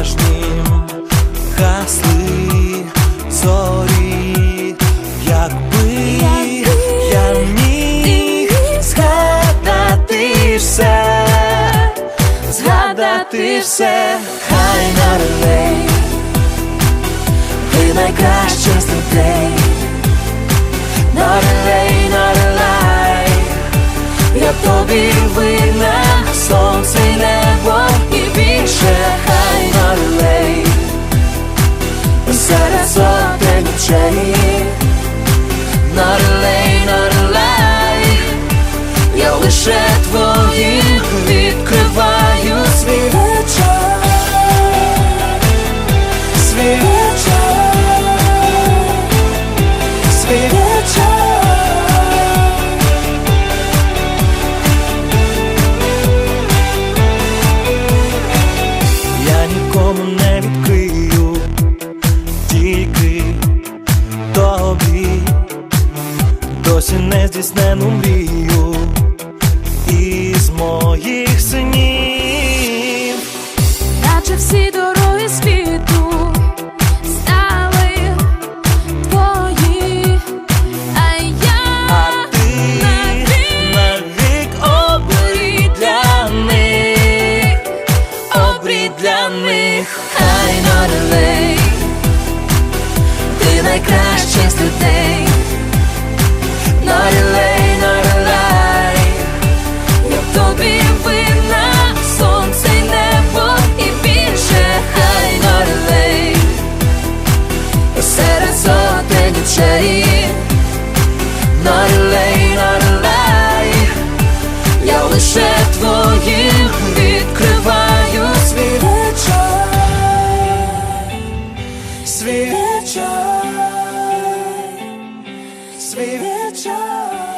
недосяжнім гасли зорі, якби я міг згадати все, згадати все, хай нарелей, ти найкраща з людей, нарелей, нарелей, я тобі винна, сонце й лише твоїм відкриваю свій вечір. Свій я нікому не відкрию, тільки тобі. Досі не здійснену мрію із моїх синів. наче всі дороги світу стали твої, а я А ти навік навік обрій для них, обрій для них, хай налей, ти найкращий з людей, лише твоїм відкриваю свій вечір, свій вечір, свій вечір.